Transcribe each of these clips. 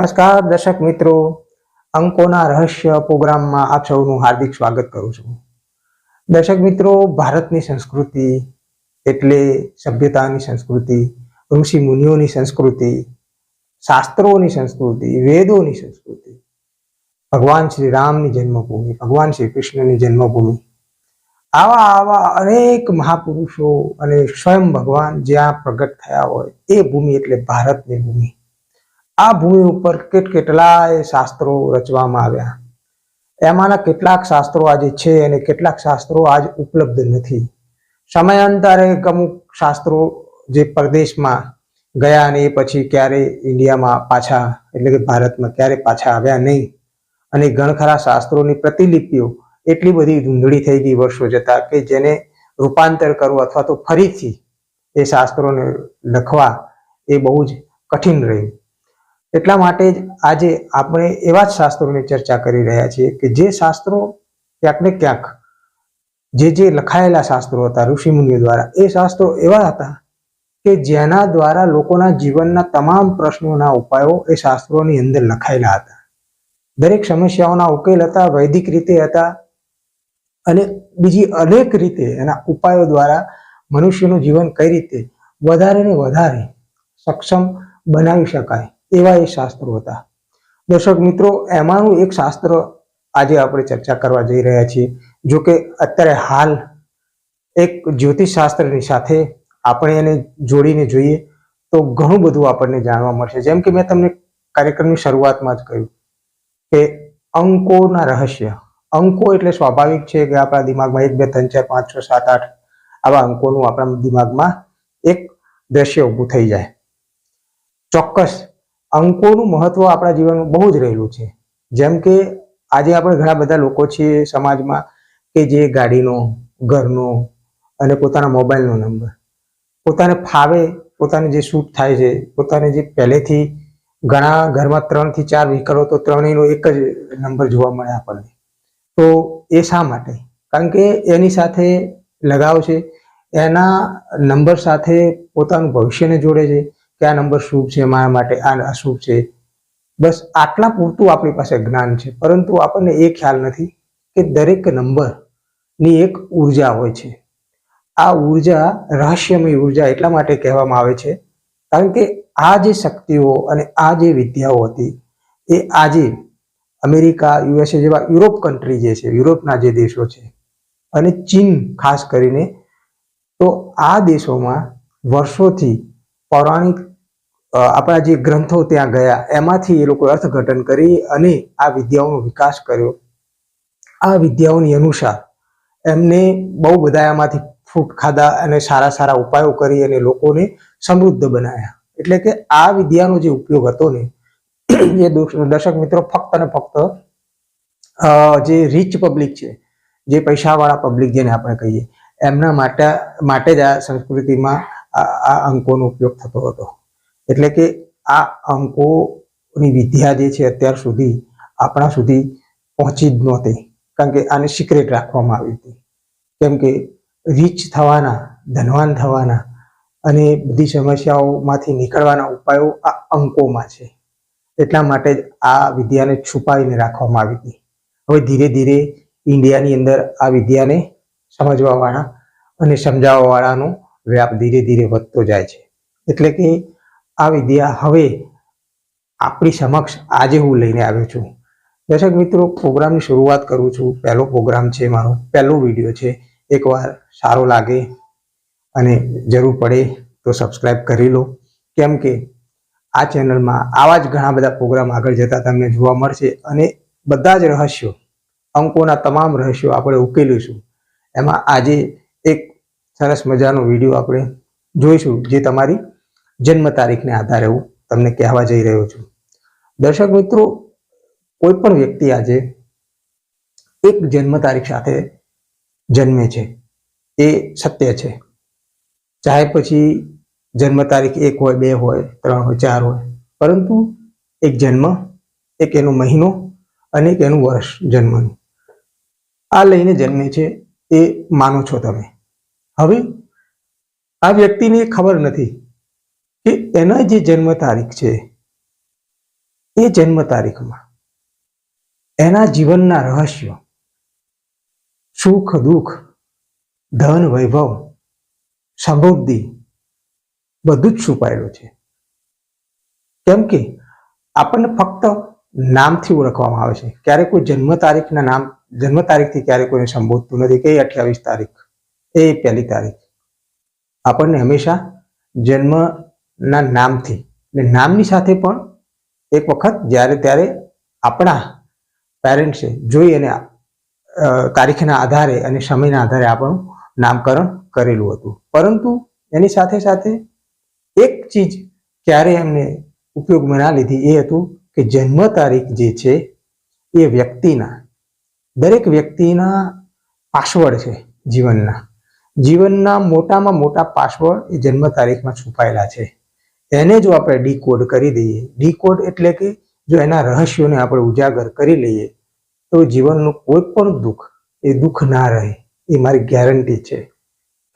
નમસ્કાર, દર્શક મિત્રો. અંકોના રહસ્ય પ્રોગ્રામમાં આપ સૌનું હાર્દિક સ્વાગત કરું છું. દર્શક મિત્રો, ભારતની સંસ્કૃતિ એટલે સભ્યતાની સંસ્કૃતિ ઋષિ મુનિઓની સંસ્કૃતિ, શાસ્ત્રોની સંસ્કૃતિ, વેદોની સંસ્કૃતિ. ભગવાન શ્રી રામની જન્મભૂમિ, ભગવાન શ્રી કૃષ્ણની જન્મભૂમિ. આવા આવા અનેક મહાપુરુષો અને સ્વયં ભગવાન જ્યાં પ્રગટ થયા હોય, એ ભૂમિ એટલે ભારતની ભૂમિ. આ ભૂમિ ઉપર કેટ કેટલાય શાસ્ત્રો રચવામાં આવ્યા. એમાંના કેટલાક શાસ્ત્રો આજે છે અને કેટલાક શાસ્ત્રો આજ ઉપલબ્ધ નથી. સમયાંતરે અમુક શાસ્ત્રો જે પરદેશમાં ગયા અને એ પછી ક્યારે ઇન્ડિયામાં પાછા, એટલે કે ભારતમાં ક્યારે પાછા આવ્યા નહીં. અને ઘણખરા શાસ્ત્રોની પ્રતિલિપિઓ એટલી બધી ધૂંધળી થઈ ગઈ વર્ષો જતા કે જેને રૂપાંતર કરવું અથવા તો ફરીથી એ શાસ્ત્રોને લખવા એ બહુ જ કઠિન રહ્યું. એટલા માટે જ આજે આપણે એવા જ શાસ્ત્રોની ચર્ચા કરી રહ્યા છીએ કે જે શાસ્ત્રો ક્યાંક ને ક્યાંક જે જે લખાયેલા શાસ્ત્રો હતા, ઋષિમુનિઓ દ્વારા, એ શાસ્ત્રો એવા હતા કે જેના દ્વારા લોકોના જીવનના તમામ પ્રશ્નોના ઉપાયો એ શાસ્ત્રોની અંદર લખાયેલા હતા. દરેક સમસ્યાઓના ઉકેલ હતા, વૈદિક રીતે હતા અને બીજી અનેક રીતે એના ઉપાયો દ્વારા મનુષ્યનું જીવન કઈ રીતે વધારે ને વધારે સક્ષમ બનાવી શકાય. એવા એ શાસ્ત્રો હતા. દર્શક મિત્રો, એમાંનું એક શાસ્ત્ર આજે આપણે ચર્ચા કરવા જઈ રહ્યા છીએ. જો કે અત્યારે હાલ એક જ્યોતિષ શાસ્ત્રની સાથે આપણે એને જોડીને જોઈએ તો ઘણું બધું આપણને જાણવા મળશે. જેમ કે મેં તમને કાર્યક્રમની શરૂઆતમાં જ કહ્યું કે અંકોના રહસ્ય. અંકો એટલે સ્વાભાવિક છે કે આપણા દિમાગમાં એક, બે, ત્રણ, ચાર, પાંચ, છ, સાત, આઠ આવા અંકોનું આપણા દિમાગમાં એક દ્રશ્ય ઊભું થઈ જાય. ચોક્કસ અંકોનું મહત્વ આપણા જીવનમાં બહુ જ રહેલું છે. જેમ કે આજે આપણે ઘણા બધા લોકો છીએ સમાજમાં કે જે ગાડીનો, ઘરનો અને પોતાના મોબાઈલનો નંબર. પોતાને ફાવે, પોતાને જે શૂટ થાય છે, પોતાને જે પહેલેથી ઘણા ઘરમાં ત્રણથી ચાર વિકલો તો ત્રણેયનો એક જ નંબર જોવા મળે આપણને. તો એ શા માટે? કારણ કે એની સાથે લગાવ છે, એના નંબર સાથે પોતાનું ભવિષ્યને જોડે છે કે આ નંબર શુભ છે, મારા માટે આ અશુભ છે? બસ આટલા પૂરતું આપણી પાસે જ્ઞાન છે, પરંતુ આપણને એ ખ્યાલ નથી કે દરેક નંબરની એક ઊર્જા હોય છે. આ ઊર્જા રહસ્યમય ઊર્જા એટલા માટે કહેવામાં આવે છે, કારણ કે આ જે શક્તિઓ અને આ જે વિદ્યાઓ હતી, એ આજે અમેરિકા, યુએસએ જેવા યુરોપ કન્ટ્રી જે છે, યુરોપના જે દેશો છે અને ચીન ખાસ કરીને, તો આ દેશોમાં વર્ષોથી પૌરાણિક આપણા જે ગ્રંથો ત્યાં ગયા, એમાંથી એ લોકોએ અર્થઘટન કરી અને આ વિદ્યાઓનો વિકાસ કર્યો. આ વિદ્યાઓની અનુસાર એમને બહુ બધા એમાંથી ફૂટ ખાધા અને સારા સારા ઉપાયો કરી અને લોકોને સમૃદ્ધ બનાવ્યા એટલે કે આ વિદ્યાનો જે ઉપયોગ હતો ને, એ દર્શક મિત્રો, ફક્ત અને ફક્ત જે રીચ પબ્લિક છે, જે પૈસાવાળા પબ્લિક જેને આપણે કહીએ, એમના માટે માટે જ આ સંસ્કૃતિમાં આ અંકોનો ઉપયોગ થતો હતો. એટલે કે આ અંકોની વિદ્યા જે છે અત્યાર સુધી આપણા સુધી પહોંચી જ નહોતી. કારણ કે આને સિક્રેટ રાખવામાં આવી હતી. કેમ કે રીચ થવાના, ધનવાન થવાના અને બધી સમસ્યાઓમાંથી નીકળવાના ઉપાયો આ અંકોમાં છે. એટલા માટે જ આ વિદ્યાને છુપાવીને રાખવામાં આવી હતી. હવે ધીરે ધીરે ઇન્ડિયાની અંદર આ વિદ્યાને સમજવાવાળા અને સમજાવવાવાળાનો વ્યાપ ધીરે ધીરે વધતો જાય છે. એટલે કે આ વિદ્યા હવે આપણી સમક્ષ આજે હું લઈને આવ્યો છું. દર્શક મિત્રો, પ્રોગ્રામની શરૂઆત કરું છું. પહેલો પ્રોગ્રામ છે મારો. પહેલો વીડિયો છે. એકવાર સારો લાગે અને જરૂર પડે તો સબસ્ક્રાઈબ કરી લો. કેમ કે આ ચેનલમાં આવા જ ઘણા બધા પ્રોગ્રામ આગળ જતા તમને જોવા મળશે અને બધા જ રહસ્યો, અંકોના તમામ રહસ્યો આપણે ઉકેલીશું. એમાં આજે એક સરસ મજાનો વીડિયો આપણે જોઈશું જે તમારી જન્મ તારીખને આધારે હું તમને કહેવા જઈ રહ્યો છું. દર્શક મિત્રો, કોઈ પણ વ્યક્તિ આજે એક જન્મ તારીખ સાથે જન્મે છે, એ સત્ય છે. ચાહે પછી જન્મ તારીખ એક હોય, બે હોય, ત્રણ હોય, ચાર હોય, પરંતુ એક જન્મ, એક એનો મહિનો અને એક એનું વર્ષ જન્મનું. આ લઈને જન્મે છે એ માનો છો તમે. હવે આ વ્યક્તિને ખબર નથી કે એના જે જન્મ તારીખ છે, એ જન્મ તારીખમાં એના જીવનના રહસ્યો, સુખ, દુઃખ, ધન, વૈભવ, સમૃદ્ધિ બધું જ છુપાયેલું છે. કેમ કે આપણને ફક્ત નામથી ઓળખવામાં આવે છે. ક્યારે કોઈ જન્મ તારીખના નામ, જન્મ તારીખથી ક્યારે કોઈને સંબોધતું નથી, કે અઠ્યાવીસ તારીખ, એ પહેલી તારીખ. આપણને હંમેશા જન્મના નામથી. એટલે નામની સાથે પણ એક વખત જ્યારે ત્યારે આપણા પેરેન્ટ્સે જોઈ અને તારીખના આધારે અને સમયના આધારે આપણું નામકરણ કરેલું હતું. પરંતુ એની સાથે સાથે એક ચીજ ક્યારે એમને ઉપયોગમાં ના લીધી એ હતું કે જન્મ તારીખ જે છે એ વ્યક્તિના, દરેક વ્યક્તિના પાસવર્ડ છે જીવનના. જીવનના મોટામાં મોટા પાસવર્ડ એ જન્મ તારીખમાં છુપાયેલા છે. એને જો આપણે ડીકોડ કરી દઈએ ડીકોડ એટલે કે જો એના રહસ્યોને આપણે ઉજાગર કરી લઈએ, તો જીવનનું કોઈ પણ દુઃખ, એ દુઃખ ના રહે, એ મારી ગેરંટી છે.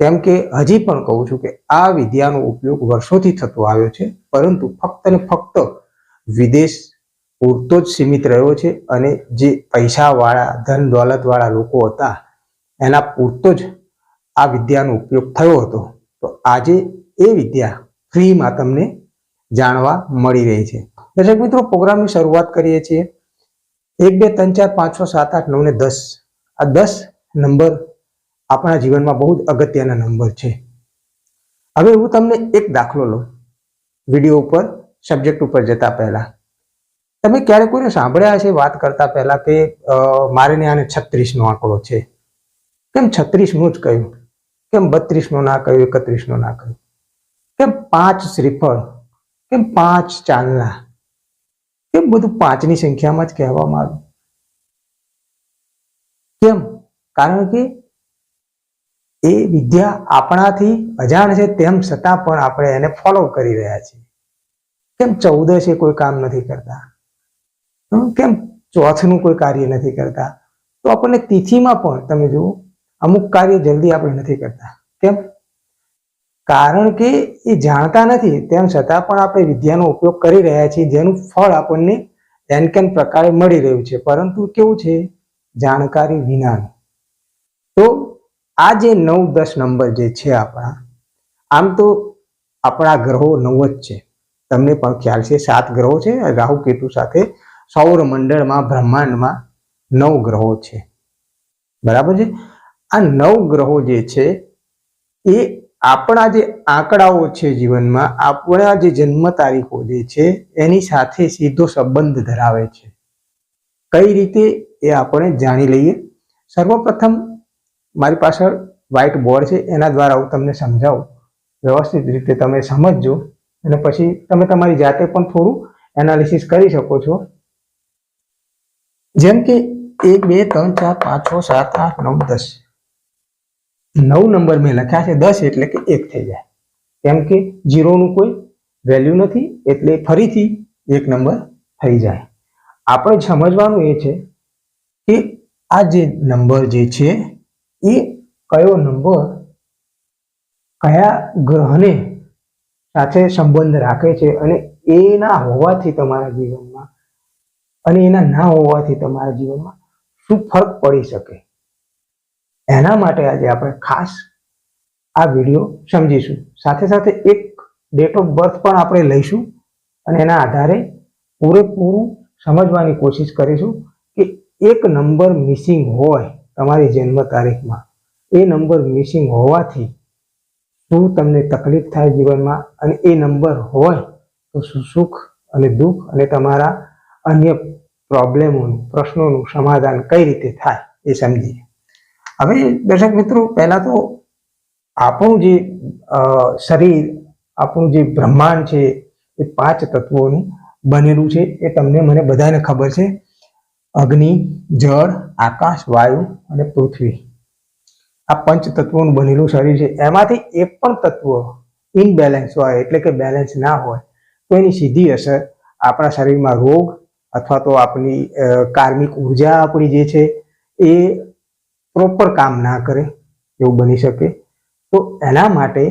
કેમ કે હજી પણ કહું છું કે આ વિદ્યાનો ઉપયોગ વર્ષોથી થતો આવ્યો છે, પરંતુ ફક્ત ને ફક્ત વિદેશ પૂરતો જ સીમિત રહ્યો છે અને જે પૈસાવાળા ધન દોલતવાળા લોકો હતા, એના પૂરતો જ આ વિદ્યાનો ઉપયોગ થયો હતો. તો આજે એ વિદ્યા ફ્રીમાં તમને જાણવા મળી રહી છે. દર્શક મિત્રો, પ્રોગ્રામની શરૂઆત કરીએ છીએ. એક, બે, ત્રણ, ચાર, પાંચ, છ, સાત, આઠ નવ ને દસ. આ દસ નંબર આપણા જીવનમાં બહુ જ અગત્યના નંબર છે. હવે હું તમને એક દાખલો લઉં. વીડિયો ઉપર, સબ્જેક્ટ ઉપર જતા પહેલા. તમે ક્યારે કોઈને સાંભળ્યા છે વાત કરતા પહેલા કે મારે ને આને છત્રીસનો આંકડો છે. કેમ છત્રીસનું જ કહ્યું? કેમ બત્રીસનો ના કહ્યું, એકત્રીસનો ના કહ્યું? પાંચ શ્રીફળ, કેમ પાંચ ચાંદલા કેમ બધું પાંચની સંખ્યામાં જ કહેવામાં આવ્યું? કેમ? કારણ કે એ વિદ્યા આપણાથી અજાણ છે તેમ છતાં પણ આપણે એને ફોલો કરી રહ્યા છીએ. કેમ ચૌદશે કોઈ કામ નથી કરતા? કેમ ચોથનું કોઈ કાર્ય નથી કરતા? તો આપણને તિથિમાં પણ તમે જુઓ, અમુક કાર્ય જલ્દી આપણે નથી કરતા. કેમ? કારણ કે એ જાણતા નથી, તેમ છતાં પણ આપણે વિદ્યાનો ઉપયોગ કરી રહ્યા છીએ, જેનું ફળ આપણને એન કેન પ્રકારે મળી રહ્યું છે. પરંતુ કેવું છે? જાણકારી વિનાનું તો આ જે નવ દસ નંબર જે છે આપણા, આમ તો આપણા ગ્રહો નવ જ છે. તમને પણ ખ્યાલ છે, સાત ગ્રહો છે. રાહુ કેતુ સાથે સૌર મંડળમાં, બ્રહ્માંડમાં નવ ગ્રહો છે. બરાબર છે? આ નવ ગ્રહો જે છે, એ આપણા જે આંકડાઓ છે જીવનમાં, આપણા જે જન્મ તારીખો જે છે, એની સાથે સીધો સંબંધ ધરાવે છે. કઈ રીતે એ આપણે જાણી લઈએ? સર્વપ્રથમ મારી પાછળ વ્હાઇટ બોર્ડ છે, એના દ્વારા હું તમને સમજાવું. વ્યવસ્થિત રીતે તમે સમજજો. અને પછી તમે તમારી જાતે પણ થોડું એનાલિસિસ કરી શકો છો. જેમ કે એક, બે, ત્રણ, ચાર, પાંચ, છ, સાત, આઠ, નવ, દસ. નવ નંબર મેં લખ્યા છે દસ એટલે કે એક થઈ જાય. કેમ કે જીરોનું કોઈ વેલ્યુ નથી એટલે ફરીથી એક નંબર થઈ જાય. આપણે સમજવાનું એ છે કે આ જે નંબર જે છે એ કયો નંબર કયા ગ્રહને સાથે સંબંધ રાખે છે અને એના હોવાથી તમારા જીવનમાં અને એના ના હોવાથી તમારા જીવનમાં શું ફરક પડી શકે? એના માટે આજે આપણે ખાસ આ વીડિયો સમજીશું. સાથે સાથે એક ડેટ ઓફ બર્થ પણ આપણે લઈશું અને એના આધારે પૂરેપૂરું સમજવાની કોશિશ કરીશું કે એક નંબર મિસિંગ હોય તમારી જન્મ તારીખમાં. એ નંબર મિસિંગ હોવાથી શું તમને તકલીફ થાય જીવનમાં અને એ નંબર હોય તો શું સુખ અને દુઃખ અને તમારા અન્ય પ્રોબ્લેમોનું પ્રશ્નોનું સમાધાન કઈ રીતે થાય એ સમજીએ. હવે દર્શક મિત્રો, પહેલાં તો આપણું જે શરીર, આપણું જે બ્રહ્માંડ છે, એ પાંચ તત્વોનું બનેલું છે. એ તમને મને બધાને ખબર છે. અગ્નિ, જળ, આકાશ, વાયુ અને પૃથ્વી. આ પંચ તત્વોનું બનેલું શરીર છે. એમાંથી એક પણ તત્વ ઇનબેલેન્સ હોય, એટલે કે બેલેન્સ ના હોય, તો એની સીધી અસર આપણા શરીરમાં રોગ અથવા તો આપણી કાર્મિક ઊર્જા આપણી જે છે, એ પ્રોપર કામ ના કરે એવું બની શકે. તો એના માટે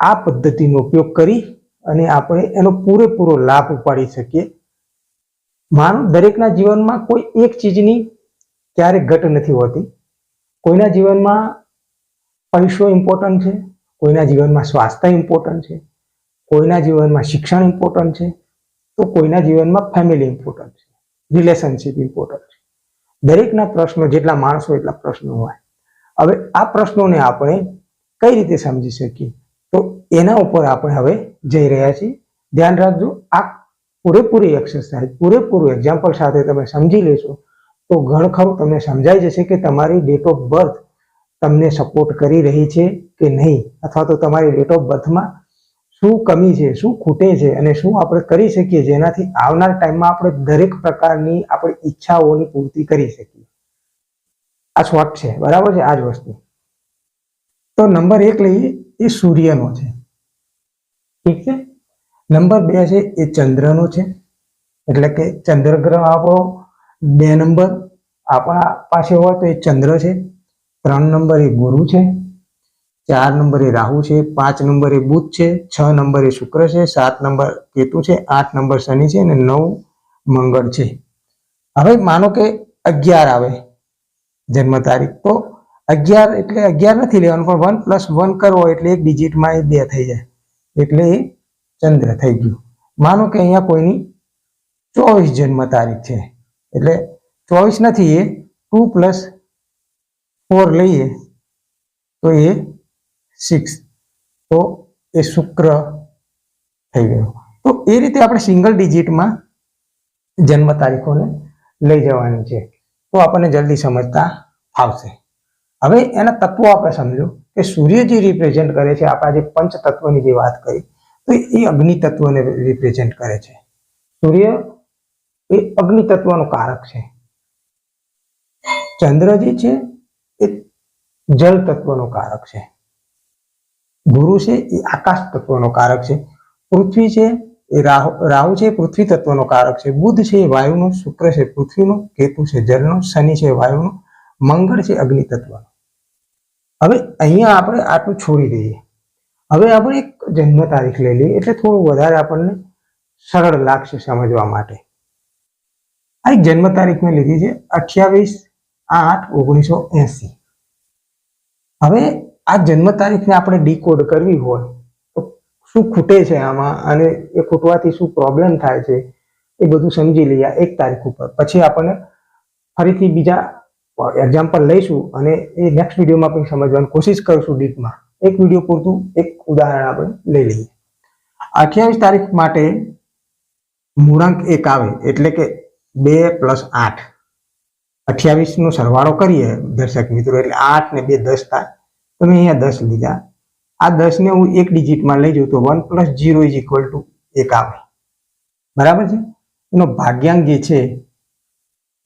આ પદ્ધતિનો ઉપયોગ કરી અને આપણે એનો પૂરેપૂરો લાભ ઉપાડી શકીએ. માનવ દરેકના જીવનમાં કોઈ એક ચીજની ક્યારેક ઘટ નથી હોતી. કોઈના જીવનમાં પૈસો ઇમ્પોર્ટન્ટ છે, કોઈના જીવનમાં સ્વાસ્થ્ય ઇમ્પોર્ટન્ટ છે, કોઈના જીવનમાં શિક્ષણ ઇમ્પોર્ટન્ટ છે, તો કોઈના જીવનમાં ફેમિલી ઇમ્પોર્ટન્ટ છે રિલેશનશિપ ઇમ્પોર્ટન્ટ છે. દરેકના પ્રશ્નો, જેટલા માણસો એટલા પ્રશ્નો હોય. હવે આ પ્રશ્નોને આપણે કઈ રીતે સમજી શકીએ? તો એના ઉપર આપણે હવે જઈ રહ્યા છીએ. ધ્યાન રાખજો, આ પૂરેપૂરી એક્સરસાઇઝ પૂરેપૂરું એક્ઝામ્પલ સાથે તમે સમજી લેશો, તો ઘણખરું તમને સમજાઈ જશે કે તમારી ડેટ ઓફ બર્થ તમને સપોર્ટ કરી રહી છે કે નહીં? અથવા તો તમારી ડેટ ઓફ બર્થમાં શું કમી છે, શું ખૂટે છે અને શું આપણે કરી શકીએ જેનાથી આવનાર ટાઈમમાં આપણે દરેક પ્રકારની આપણી ઈચ્છાઓની પૂર્તિ કરી શકીએ. આ શોર્ટ છે, બરાબર છે? આ જ વસ્તુ. તો નંબર એક લઈએ, એ સૂર્યનો છે. ઠીક છે? નંબર બે છે, એ ચંદ્રનો છે. એટલે કે ચંદ્રગ્રહ આપણો બે નંબર આપણા પાસે હોય તો એ ચંદ્ર છે. ત્રણ નંબર એ ગુરુ છે. ચાર નંબરે રાહુ છે, પાંચ નંબર બુધ છે, છ નંબરે શુક્ર છે, સાત નંબર કેતુ છે, આઠ નંબર શનિ છે અને નવ મંગળ છે. હવે માનો કે અગિયાર આવે જન્મ તારીખ. તો અગિયાર એટલે અગિયાર નથી લેવાનું, પણ વન પ્લસ વન કરવો એટલે એક ડિજિટમાં એ બે થઈ જાય. એટલે એ ચંદ્ર થઈ ગયું. માનો કે અહીંયા કોઈની ચોવીસ જન્મ તારીખ છે. એટલે ચોવીસ નથી, એ ટુ પ્લસ ફોર લઈએ તો એ સિક્સ તો એ શુક્ર થઈ ગયો. તો એ રીતે આપણે સિંગલ ડિજિટમાં જન્મ તારીખોને લઈ જવાની છે. તો આપણને જલ્દી સમજતા આવશે. હવે એના તત્વો આપણે સમજો કે સૂર્ય જે રિપ્રેઝેન્ટ કરે છે, આપણા જે પંચ તત્વની જે વાત કરી, તો એ અગ્નિ તત્વને રિપ્રેઝેન્ટ કરે છે. સૂર્ય એ અગ્નિ તત્વનું કારક છે. ચંદ્ર જે છે, એ જળ તત્વનું કારક છે. ગુરુ છે, એ આકાશ તત્વનો કારક છે. પૃથ્વી છે, એ રાહુ છે પૃથ્વી તત્વનો કારક છે. બુધ છે વાયુનો, શુક્ર છે પૃથ્વીનો, કેતુ છે, જળનો, શનિ છે વાયુનો, મંગળ છે, અગ્નિ તત્વનો. હવે અહીંયા આપણે આટલું છોડી દઈએ. હવે આપણે એક જન્મ તારીખ લઈ લઈએ, એટલે થોડું વધારે આપણને સરળ લાગશે સમજવા માટે. આ એક જન્મ તારીખ મેં લીધી છે, અઠ્યાવીસ આઠ ઓગણીસો એસી. હવે આ જન્મ તારીખને આપણે ડીકોડ કરવી હોય, તો શું ખૂટે છે આમાં અને એ ખૂટવાથી શું પ્રોબ્લેમ થાય છે, એ બધું સમજી લઈએ એક તારીખ ઉપર. પછી આપણને ફરીથી બીજા એક્ઝામ્પલ લઈશું અને એ નેક્સ્ટ વિડીયોમાં પણ સમજવાની કોશિશ કરીશું ડીપમાં એક વીડિયો પૂરતું, એક ઉદાહરણ આપણે લઈ લઈએ. અઠ્યાવીસ તારીખ માટે મૂળાંક એક આવે, એટલે કે બે પ્લસ આઠ. અઠ્યાવીસનો સરવાળો કરીએ, દર્શક મિત્રો, એટલે આઠ ને બે દસ થાય. તમે અહીંયા દસ લીધા. આ દસ ને હું એક ડિજિટમાં લઈ જાઉં તો one plus zero is equal to એક આવે. બરાબર છે? એનો ભાગ્યાંક જે છે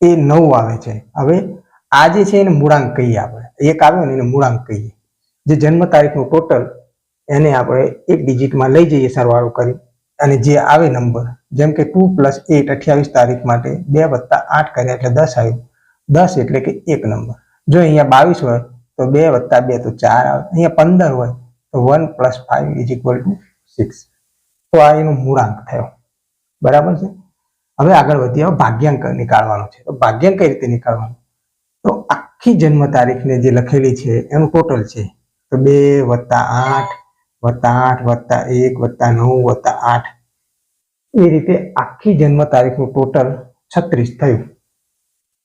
એ નવ આવે છે. હવે આ જે છે એને મૂળાંક કહીએ આપણે. એક આવ્યો ને એને મૂળાંક કહીએ. જે જન્મ તારીખનું ટોટલ એને આપણે એક ડિજિટમાં લઈ જઈએ સરવાળો કરી. અને જે આવે નંબર જેમ કે ટુ પ્લસ એટ અઠ્યાવીસ તારીખ માટે બે વત્તા આઠ કર્યા એટલે દસ આવ્યું. દસ એટલે કે એક નંબર જો અહીંયા બાવીસ હોય તો બે વત્તા બે તો ચાર આવે. અહીંયા પંદર હોય તો one plus five is equal to six તો આ એનો મૂળાંક થયો. બરાબર છે? હવે આગળ વધીએ, હવે ભાગ્યાંક નીકાળવાનો છે. તો ભાગ્યાંક કઈ રીતે નીકાળવાનો? તો આખી જન્મ તારીખને જે લખેલી છે, એનું ટોટલ છે. તો બે વત્તા આઠ વત્તા આઠ, વત્તા એક, વત્તા નવ, વત્તા આઠ. એ રીતે આખી જન્મ તારીખનું ટોટલ છત્રીસ થયું.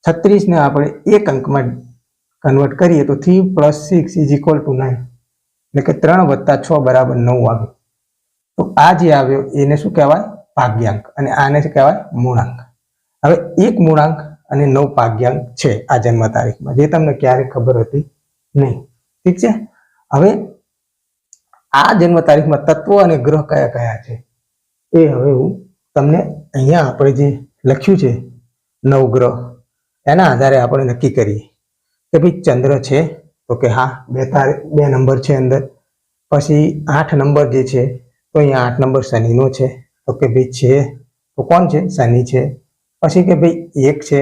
છત્રીસ ને આપણે એક અંકમાં કન્વર્ટ કરીએ તો three plus six is equal to nine એટલે કે ત્રણ વત્તા છ બરાબર નવ આવ્યું તો આ જે આવ્યો, એને શું કહેવાય? ભાગ્યાંક. અને આને શું કહેવાય? મૂળાંક. હવે એક મૂળાંક અને નવ ભાગ્યાંક છે આ જન્મ તારીખમાં જે તમને ક્યારેય ખબર હતી? નહીં. ઠીક છે? હવે આ જન્મ તારીખમાં તત્વો અને ગ્રહ કયા કયા છે? એ હવે હું તમને અહીંયા આપણે જે લખ્યું છે નવ ગ્રહ, એના આધારે આપણે નક્કી કરીએ. કે ભાઈ ચંદ્ર છે, તો કે હા, બે બે નંબર છે અંદર. પછી આઠ નંબર જે છે, તો અહીંયા આઠ નંબર શનિનો છે. તો કે ભાઈ છે, તો કોણ છે? શનિ છે. પછી કે ભાઈ એક છે,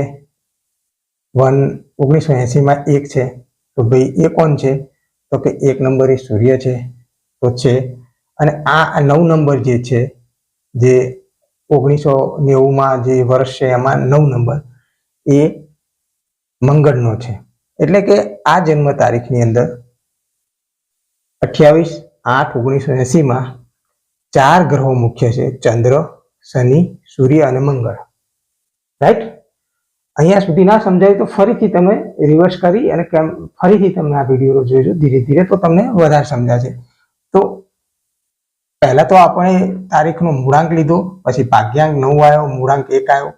વન, ઓગણીસો એંસીમાં એક છે. તો ભાઈ એ કોણ છે? તો કે એક નંબર એ સૂર્ય છે, તો છે. અને આ નવ નંબર જે છે, જે ઓગણીસો નેવુંમાં જે વર્ષ છે, એમાં નવ નંબર, એ મંગળનો છે. એટલે કે આ જન્મ તારીખની અંદર અઠ્યાવીસ આઠ ઓગણીસો એસીમાં ચાર ગ્રહો મુખ્ય છે. ચંદ્ર, શનિ, સૂર્ય અને મંગળ. રાઈટ અહીંયા સુધી ના સમજાય તો ફરીથી તમે રિવર્સ કરી અને કેમ ફરીથી તમે આ વીડિયો જોજો ધીરે ધીરે તો તમને વધારે સમજાશે. તો પહેલા તો આપણે તારીખનો મૂળાંક લીધો, પછી ભાગ્યાંક નવ આવ્યો મૂળાંક એક આવ્યો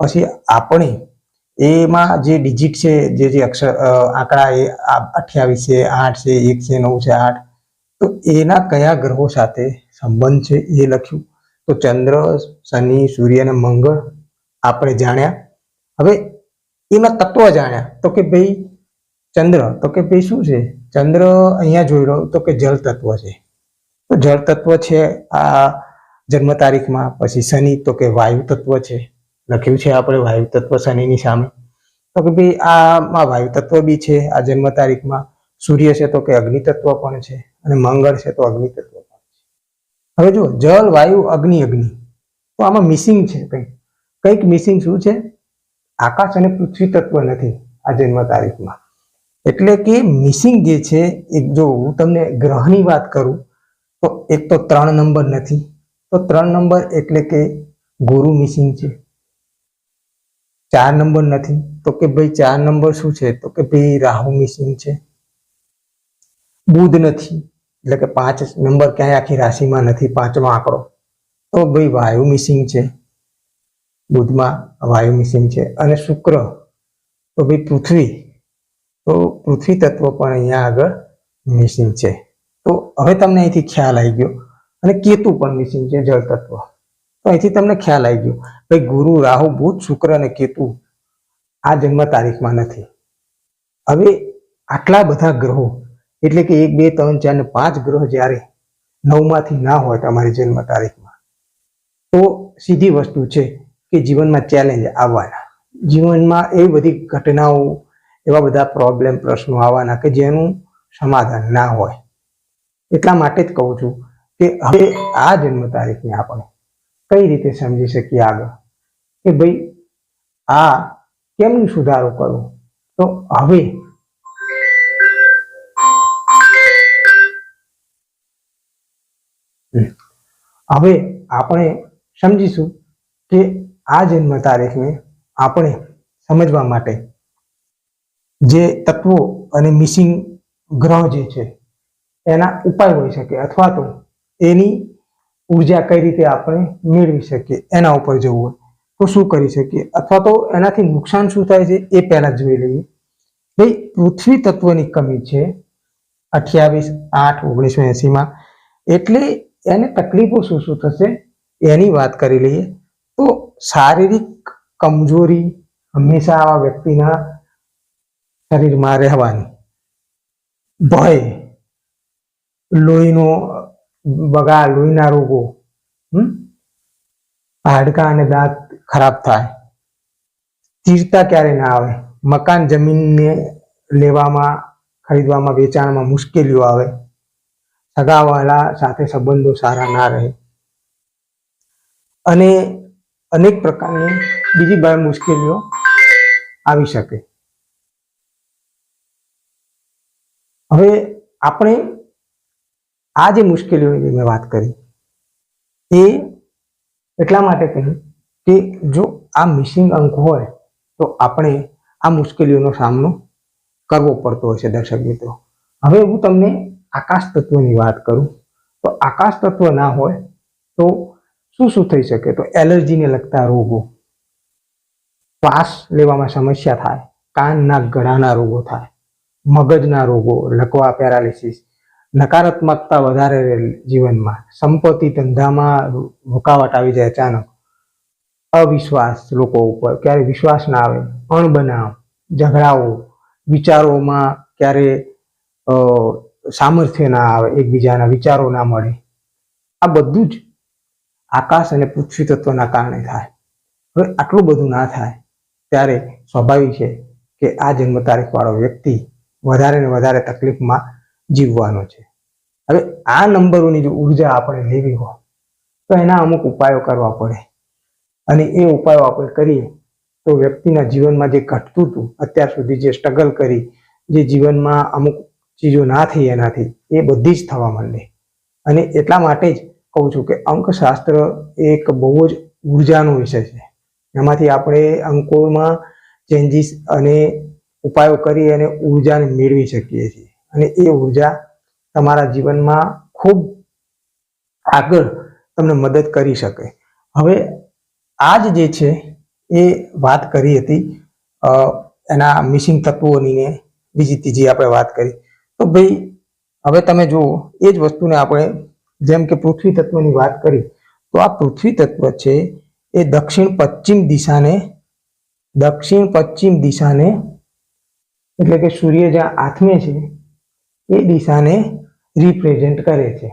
પછી આપણે એમાં જે ડિજિટ છે, જે જે અક્ષર આંકડા એ અઠ્યાવીસ છે, આઠ છે, એક છે, નવ છે, આઠ, તો એના કયા ગ્રહો સાથે સંબંધ છે એ લખ્યું. તો ચંદ્ર, શનિ, સૂર્ય અને મંગળ આપણે જાણ્યા. હવે એના તત્વ જાણ્યા. તો કે ભાઈ ચંદ્ર, તો કે ભાઈ શું છે? ચંદ્ર અહીંયા જોઈ રહ્યો તો કે જળ તત્વ છે. તો જળ તત્વ છે આ જન્મ તારીખમાં, પછી શનિ, તો કે વાયુ તત્વ છે. લખ્યું છે આપણે વાયુ તત્વ શનિની સામે. તો કે ભાઈ, આમાં વાયુ તત્વ બી છે, આ જન્મ તારીખમાં સૂર્ય છે તો કે અગ્નિ તત્વ પણ છે અને મંગળ છે તો અગ્નિ તત્વ પણ છે. હવે જો જળ, વાયુ, અગ્નિ અગ્નિ. તો આમાં મિસિંગ છે કંઈક. કંઈક મિસિંગ શું છે? આકાશ અને પૃથ્વી તત્વ નથી આ જન્મ તારીખમાં. એટલે કે મિસિંગ જે છે, એક જો હું તમને ગ્રહની વાત કરું, તો એક તો ત્રણ નંબર નથી. તો ત્રણ નંબર એટલે કે ગુરુ મિસિંગ છે. ચાર નંબર નથી? તો કે ભાઈ ચાર નંબર શું છે? તો કે ભાઈ રાહુ મિસિંગ છે. બુધ નથી. એટલે કે પાંચ નંબર ક્યાંય આખી રાશિમાં નથી, પાંચમો આંકડો. તો ભાઈ વાયુ મિસિંગ છે. બુધમાં વાયુ મિસિંગ છે. અને શુક્ર. તો ભાઈ પૃથ્વી. તો પૃથ્વી તત્વ પણ અહીંયા આગળ મિસિંગ છે. તો હવે તમને અહીંથી ખ્યાલ આવી ગયો. અને કેતુ પણ મિસિંગ છે, જળ તત્વ. તો અહીંથી તમને ખ્યાલ આવી ગયો, ભાઈ ગુરુ રાહુ બુધ શુક્ર અને કેતુ આ જન્મ તારીખમાં નથી. હવે આટલા બધા ગ્રહો, એટલે કે એક, બે, ત્રણ, ચાર ને પાંચ ગ્રહ જ્યારે નવમાંથી ના હોય તમારી જન્મ તારીખમાં તો સીધી વસ્તુ છે કે જીવનમાં ચેલેન્જ આવવાના. જીવનમાં એવી બધી ઘટનાઓ, એવા બધા પ્રોબ્લેમ પ્રશ્નો આવવાના કે જેનું સમાધાન ના હોય. એટલા માટે જ કહું છું કે હવે આ જન્મ તારીખને આપણે કઈ રીતે સમજી શકીએ આગળ? કે ભાઈ, આ કેમનું સુધારો કરવો તો હવે હવે આપણે સમજીશું કે આ જન્મ તારીખને આપણે સમજવા માટે જે તત્વો અને મિસિંગ ગ્રહ જે છે, એના ઉપાય હોઈ શકે અથવા તો એની ઊર્જા કઈ રીતે આપણે મેળવી શકીએ, એના ઉપર જવું હોય. તો શું કરી શકીએ? અથવા તો એનાથી નુકસાન શું થાય છે એ પહેલા જોઈ લઈએ. ભાઈ, પૃથ્વી તત્વની કમી છે અઠ્યાવીસ આઠ ઓગણીસો એસીમાં. એટલે એને તકલીફો શું શું થશે? એની વાત કરી લઈએ. તો શારીરિક કમજોરી હંમેશા આવા વ્યક્તિના શરીરમાં રહેવાની. ભય, લોહીનો બગાડ લોહીના રોગો હાડકા અને દાંત ખરાબ થાય. સ્થિરતા ક્યારે ના આવે? મકાન જમીનને લેવામાં, ખરીદવામાં, વેચાણમાં મુશ્કેલીઓ આવે. સગાવાળા સાથે સંબંધો સારા ના રહે. અને અનેક પ્રકારની બીજી બે મુશ્કેલીઓ આવી શકે. હવે આપણે આ જે મુશ્કેલીઓની મેં વાત કરી. એ એટલા માટે કહી કે જો આ મિસિંગ અંક હોય તો આપણે આ મુશ્કેલીઓનો સામનો કરવો પડતો હોય છે દર્શક મિત્રો. હવે હું તમને આકાશ તત્વની વાત કરું. તો આકાશ તત્વ ના હોય તો શું શું થઈ શકે? તો એલર્જીને લગતા રોગો. શ્વાસ લેવામાં સમસ્યા થાય. કાન નાક ગળાના રોગો થાય. મગજના રોગો, લકવા પેરાલિસિસ નકારાત્મકતા વધારે રહે જીવનમાં. સંપત્તિ ધંધામાં રૂકાવટ આવી જાય અચાનક. અવિશ્વાસ લોકો ઉપર. ક્યારે વિશ્વાસ ના આવે, અણબનાવ, ઝઘડાઓ, વિચારોમાં ક્યારે સામર્થ્ય ના આવે, એકબીજાના વિચારો ના મળે. આ બધું જ આકાશ અને પૃથ્વી તત્વના કારણે થાય. હવે આટલું બધું ના થાય, ત્યારે સ્વાભાવિક છે કે આ જન્મ તારીખ વાળો વ્યક્તિ વધારે ને વધારે તકલીફમાં જીવવાનો છે. હવે આ નંબરોની જો ઊર્જા આપણે લેવી હોય, તો એના અમુક ઉપાયો કરવા પડે. અને એ ઉપાયો આપણે કરીએ, તો વ્યક્તિના જીવનમાં જે ઘટતું હતું, અત્યાર સુધી જે સ્ટ્રગલ કરી, જે જીવનમાં અમુક ચીજો ના થઈ એનાથી, એ બધી જ થવા માંડે. અને એટલા માટે જ કહું છું કે અંકશાસ્ત્ર એક બહુ જ ઉર્જાનો વિષય છે. એમાંથી આપણે અંકોમાં ચેન્જીસ અને ઉપાયો કરી અને ઉર્જાને મેળવી શકીએ છીએ. અને એ ઊર્જા તમારા જીવનમાં ખૂબ આગળ તમને મદદ કરી શકે. હવે આ જે છે એ વાત કરી હતી એના મિસિંગ તત્વોની ને બીજી ત્રીજી આપણે વાત કરી. તો ભાઈ, હવે તમે જુઓ, એ જ વસ્તુને આપણે જેમ કે પૃથ્વી તત્વની વાત કરી, તો આ પૃથ્વી તત્વ છે એ દક્ષિણ પશ્ચિમ દિશાને, દક્ષિણ પશ્ચિમ દિશાને, એટલે કે સૂર્ય જ્યાં આથમે છે એ દિશાને રિપ્રેઝેન્ટ કરે છે.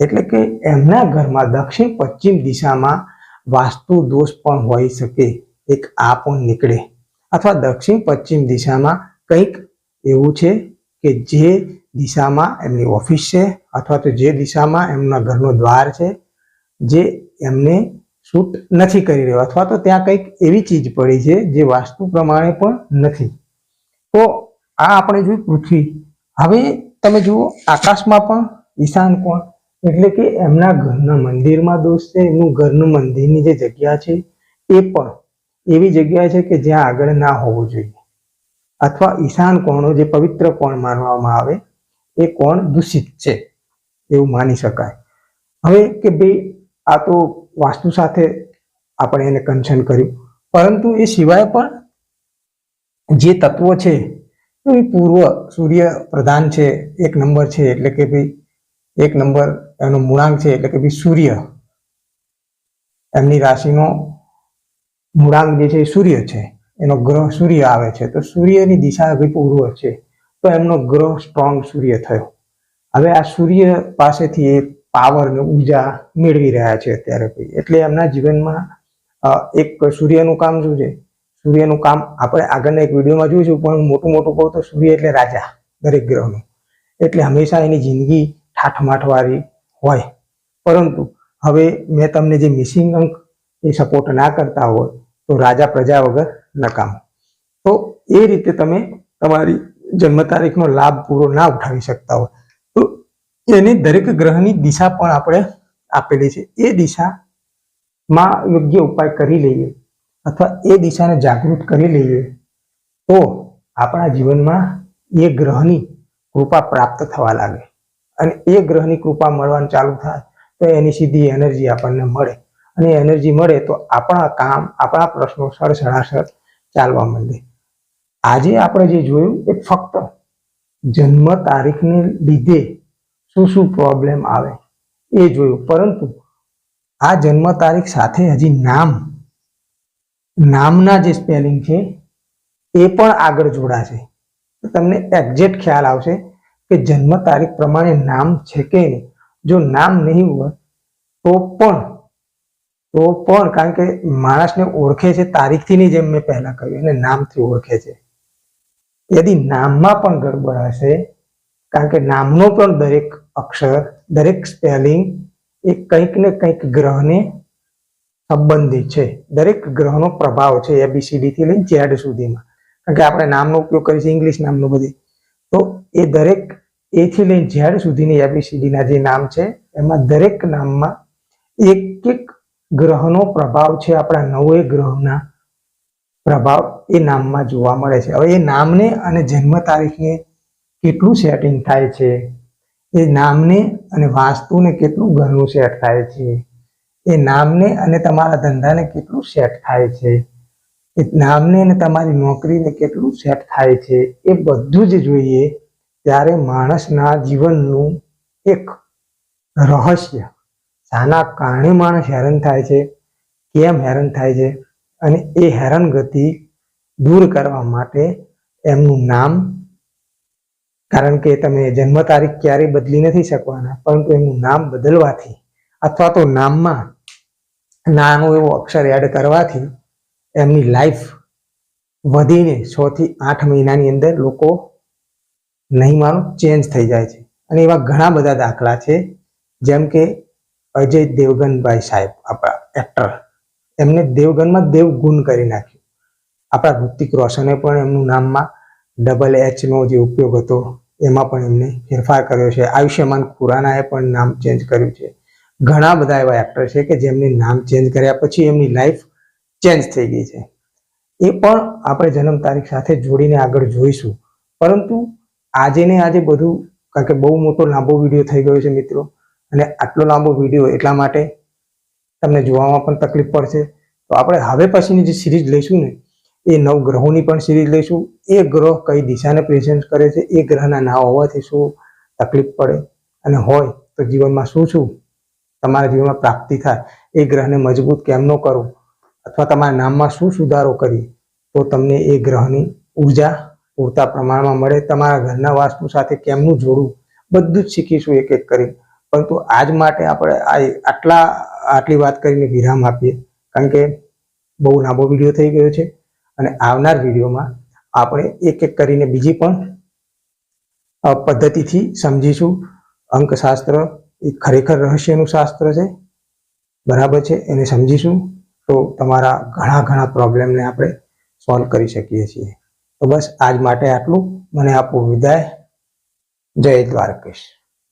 એટલે કે એમના ઘરમાં દક્ષિણ પશ્ચિમ દિશામાં વાસ્તુ દોષ પણ હોઈ શકે. એક આ પણ નીકળે. અથવા દક્ષિણ પશ્ચિમ દિશામાં કંઈક એવું છે કે જે દિશામાં એમની ઓફિસ છે અથવા તો જે દિશામાં એમના ઘરનો દ્વાર છે, જે એમને શૂટ નથી કરી રહ્યો. અથવા તો ત્યાં કંઈક એવી ચીજ પડી છે જે વાસ્તુ પ્રમાણે પણ નથી. તો આ આપણે જોયું પૃથ્વી હવે તમે જુઓ, આકાશમાં પણ ઈશાન કોણ? એટલે કે એમના ઘરના મંદિરમાં દોષ છે, એમનું ઘરનું મંદિરની જે જગ્યા છે, એ પણ એવી જગ્યા છે કે જ્યાં આગળ ના હોવું જોઈએ. અથવા ઈશાન કોણો જે પવિત્ર કોણ માનવામાં આવે, એ કોણ દૂષિત છે, એવું માની શકાય. હવે કે ભાઈ, આ તો વાસ્તુ સાથે આપણે એને કન્સર્ન કર્યું. પરંતુ એ સિવાય પણ જે તત્વો છે પૂર્વ સૂર્ય પ્રધાન છે, એક નંબર છે, એટલે કે ભાઈ એક નંબર એનો મૂળાંક છે, એટલે કે ભાઈ સૂર્ય. એમની રાશિનો મૂળાંક જે છે સૂર્ય છે. એનો ગ્રહ સૂર્ય આવે છે. તો સૂર્યની દિશા ભાઈ પૂર્વ છે. તો એમનો ગ્રહ સ્ટ્રોંગ સૂર્ય થયો. હવે આ સૂર્ય પાસેથી એ પાવર ને ઊર્જા મેળવી રહ્યા છે અત્યારે ભાઈ. એટલે એમના જીવનમાં એક સૂર્યનું કામ શું છે? સૂર્યનું કામ આપણે આગળના એક વિડીયોમાં જોઈશું, પણ મોટું મોટું કહું તો સૂર્ય એટલે રાજા દરેક ગ્રહનું. એટલે હંમેશા એની જિંદગી ઠાઠમાઠવાળી હોય. પરંતુ હવે મેં તમને જે મિસિંગ અંક એ સપોર્ટ ના કરતા હોય, તો રાજા પ્રજા વગર નકામ. તો એ રીતે તમે તમારી જન્મ તારીખનો લાભ પૂરો ના ઉઠાવી શકતા હોય. તો એની દરેક ગ્રહની દિશા પણ આપણે આપેલી છે. એ દિશામાં યોગ્ય ઉપાય કરી લઈએ. અથવા એ દિશાને જાગૃત કરી લઈએ, તો આપણા જીવનમાં એ ગ્રહની કૃપા પ્રાપ્ત થવા લાગે. અને એ ગ્રહની કૃપા મળવાનું ચાલુ થાય, તો એની સીધી એનર્જી આપણને મળે. અને એનર્જી મળે તો આપણા કામ, આપણા પ્રશ્નો સળસળાસળ ચાલવા માંડે. આજે આપણે જે જોયું એ ફક્ત જન્મ તારીખને લીધે શું શું પ્રોબ્લેમ આવે એ જોયું. પરંતુ આ જન્મ તારીખ સાથે હજી નામ નામના જે સ્પેલિંગ છે, એ પણ આગળ જોડાશે. તમને એક્ઝેક્ટ ખ્યાલ આવશે કે જન્મ તારીખ પ્રમાણે નામ છે કે જો નામ નહીં હોય, તો પણ તો પણ કારણ કે માણસને ઓળખે છે તારીખથી નહીં જેમ મેં પહેલા કહ્યું, એને નામથી ઓળખે છે. યદિ નામમાં પણ ગડબડ હશે, કારણ કે નામનો પણ દરેક અક્ષર, દરેક સ્પેલિંગ એ કંઈક ને કંઈક ગ્રહને સંબંધિત છે. દરેક ગ્રહનો પ્રભાવ છે એબીસીડી થી લઈને ઝેડ સુધીમાં. કારણ કે આપણે નામનો ઉપયોગ કરીએ છીએ ઇંગ્લિશ નામનો બધી. તો એ દરેક એ થી લઈને ઝેડ સુધીની એબીસીડીના જે નામ છે, એમાં દરેક નામમાં એક એક ગ્રહનો પ્રભાવ છે. આપણા નવે ગ્રહના પ્રભાવ એ નામમાં જોવા મળે છે. હવે એ નામને અને જન્મ તારીખને કેટલું સેટિંગ થાય છે? એ નામને અને વાસ્તુને કેટલું ઘરનું સેટ થાય છે? એ નામને અને તમારા ધંધાને કેટલું સેટ થાય છે? એ નામને અને તમારી નોકરીને કેટલું સેટ થાય છે? એ બધું જ જોઈએ ત્યારે માણસના જીવનનું એક રહસ્ય. શાના કારણે માણસ હેરાન થાય છે? કેમ હેરાન થાય છે? અને એ હેરાનગતિ દૂર કરવા માટે એમનું નામ, કારણ કે તમે જન્મ તારીખ ક્યારેય બદલી નથી શકવાના, પરંતુ એમનું નામ બદલવાથી અથવા તો નામમાં નાનો એવો અક્ષર એડ કરવાથી એમની લાઈફ વધીને છ થી આઠ મહિનાની અંદર લોકો નહીં માનો ચેન્જ થઈ જાય છે. અને એવા ઘણા બધા દાખલા છે, જેમ કે અજય દેવગનભાઈ સાહેબ, આપણા એક્ટર એમને દેવગનમાં દેવગુણ કરી નાખ્યું. આપણા ઋતિક રોશને પણ એમનું નામમાં ડબલ એચનો જે ઉપયોગ હતો, એમાં પણ એમને ફેરફાર કર્યો છે. આયુષ્યમાન ખુરાનાએ પણ નામ ચેન્જ કર્યું છે. ઘણા બધા એવા એક્ટર છે કે જેમને નામ ચેન્જ કર્યા પછી એમની લાઈફ ચેન્જ થઈ ગઈ છે. એ પણ આપણે જન્મ તારીખ સાથે જોડીને આગળ જોઈશું. પરંતુ આજે ને આજે બધું, કારણ કે બહુ મોટો લાંબો વીડિયો થઈ ગયો છે મિત્રો, અને આટલો લાંબો વીડિયો એટલા માટે તમને જોવામાં પણ તકલીફ પડશે. તો આપણે હવે પછીની જે સિરીઝ લઈશું ને, એ નવ ગ્રહોની પણ સિરીઝ લઈશું. એ ગ્રહ કઈ દિશાને પ્રેઝન્ટ કરે છે, એ ગ્રહના ના હોવાથી શું તકલીફ પડે અને હોય તો જીવનમાં શું શું તમારા જીવનમાં પ્રાપ્તિ થાય, એ ગ્રહને મજબૂત કેમનો કરવું અથવા તમારા નામમાં શું સુધારો કરી તો તમને એ ગ્રહની ઊર્જા પૂરતા પ્રમાણમાં મળે, તમારા ઘરના વાસ્તુ સાથે કેમનું જોડવું બધું જ શીખીશું એક એક કરી પરંતુ આજ માટે આપણે આટલા, આટલી વાત કરીને વિરામ આપીએ. કારણ કે બહુ લાંબો વીડિયો થઈ ગયો છે અને આવનાર વિડીયોમાં આપણે એક એક કરીને બીજી પણ પદ્ધતિથી સમજીશું. અંકશાસ્ત્ર એ ખરેખર રહસ્યનું શાસ્ત્ર છે? બરાબર છે? એને સમજીશું? તો તમારા ઘણા ઘણા પ્રોબ્લેમને આપણે સોલ્વ કરી શકીએ છીએ. તો બસ આજ માટે આટલું. મને આપો વિદાય. જય દ્વારકેશ.